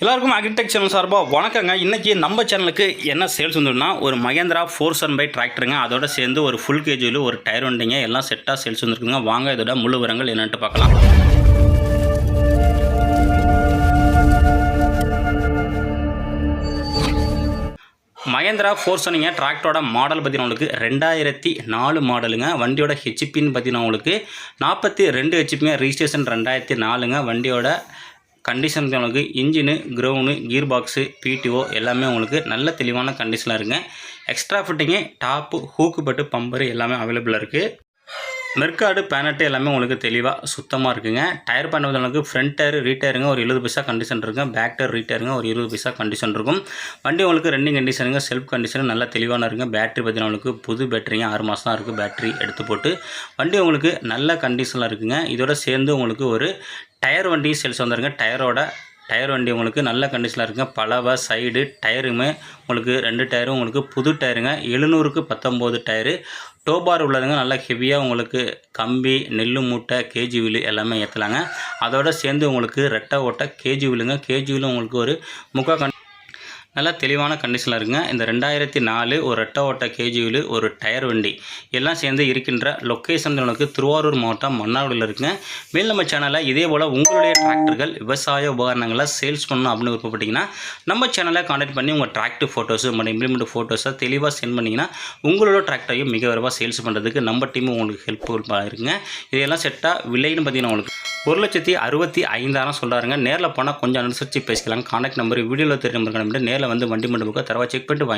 எல்லாருக்கும் agritech channel சார்பாக வணக்கங்க. இன்றைக்கி நம்ம சேனலுக்கு என்ன சேல்ஸ் வந்துன்னா ஒரு மகேந்திரா ஃபோர் சன் பை டிராக்டருங்க அதோட சேர்ந்து ஒரு ஃபுல் கேஜியில் ஒரு டயர் வண்டிங்க. எல்லாம் செட்டாக சேல்ஸ் வந்துருக்குங்க வாங்க இதோட முழு விவரங்கள் என்னன்ட்டு பார்க்கலாம். மகேந்திரா ஃபோர் சொன்னீங்க டிராக்டரோட மாடல் பார்த்தீங்கன்னா உங்களுக்கு ரெண்டாயிரத்தி நாலு மாடலுங்க வண்டியோட ஹெச்பின்னு பார்த்தீங்கன்னா உங்களுக்கு நாற்பத்தி ரெண்டு ஹெச்பிங்க ரிஜிஸ்ட்ரேஷன் ரெண்டாயிரத்தி நாலுங்க. வண்டியோட கண்டிஷன் உங்களுக்கு engine crown gear box P T O எல்லாமே உங்களுக்கு நல்ல தெளிவான கண்டிஷனில் இருக்குங்க எக்ஸ்ட்ரா ஃபிட்டிங்கு டாப்பு ஹூக்கு பட்டு பம்பரு எல்லாமே அவைலபிளாக இருக்குது மெர்காடு பேனட்டு எல்லாமே உங்களுக்கு தெளிவாக சுத்தமாக இருக்குங்க. டயர் பண்ணுறது உங்களுக்கு ஃப்ரண்ட் டயர் ரீட்டயருங்க ஒரு எழுபது பைசா கண்டிஷன் இருக்கும். பேக் டயர் ரீட்டயருங்க ஒரு இருபது பைசா கண்டிஷன் இருக்கும். வண்டி உங்களுக்கு ரன்னிங் கண்டிஷனுங்க செல்ஃப் கண்டிஷன் நல்லா தெளிவான இருக்குங்க. பேட்டரி பார்த்தீங்கன்னா உங்களுக்கு புது பேட்டரிங்க ஆறு மாதம் தான் இருக்குது பேட்டரி எடுத்து போட்டு. வண்டி உங்களுக்கு நல்ல கண்டிஷனில் இருக்குங்க. இதோட சேர்ந்து உங்களுக்கு ஒரு டயர் வண்டி சேல்ஸ் வந்துருங்க டயரோட டயர் வண்டி உங்களுக்கு நல்ல கண்டிஷனில் இருக்குங்க. பலவை சைடு டயருமே உங்களுக்கு ரெண்டு டயரும் உங்களுக்கு புது டயருங்க. எழுநூறுக்கு பத்தொம்போது டயரு. டோபார் உள்ளதுங்க. நல்லா ஹெவியாக உங்களுக்கு கம்பி நெல் மூட்டை கேஜி வில்லு எல்லாமே ஏற்றலாங்க அதோட சேர்ந்து உங்களுக்கு ரெட்டை ஓட்டை கேஜி வில்லுங்க கேஜி வில்லு உங்களுக்கு ஒரு முக்கா நல்லா தெளிவான கண்டிஷனில் இருக்குங்க. இந்த ரெண்டாயிரத்தி நாலு ஒரு ரெட்டை ஓட்ட கேஜிவில் ஒரு டயர் வண்டி. எல்லாம் சேர்ந்து இருக்கின்ற லொக்கேஷன் உங்களுக்கு திருவாரூர் மாவட்டம் மன்னார்குடியில் இருக்குங்க. மேல் நம்ம சேனலில் இதே போல் உங்களுடைய டிராக்டர்கள் விவசாய உபகரணங்களை சேல்ஸ் பண்ணணும் அப்படின்னு விருப்பப்பட்டிங்கன்னா நம்ம சேனலை காண்டாக்ட் பண்ணி உங்கள் டிராக்டர் ஃபோட்டோஸு மற்றும் இம்ப்ளிமெண்ட் ஃபோட்டோஸை தெளிவாக சென்ட் பண்ணிங்கன்னா உங்களோட டிராக்டரையும் மிக விரைவாக சேல்ஸ் பண்ணுறதுக்கு நம்ம டீம் உங்களுக்கு ஹெல்ப்ஃபுல்லாக இருக்குங்க. இதையெல்லாம் செட்டாக விலைன்னு பார்த்தீங்கன்னா உங்களுக்கு ஒரு லட்சத்தி அறுபத்தி ஐந்தாயிரம் சொல்கிறாருங்க நேரில் போனால் கொஞ்சம் அனுசரித்து பேசிக்கலாம் காண்டாக்ட் நம்பர் வீடியோவில் தெரிய நம்பர் நேரில் வந்து வண்டி மண்டபுக்கு தரவா செக் பண்ணிட்டு வாங்கி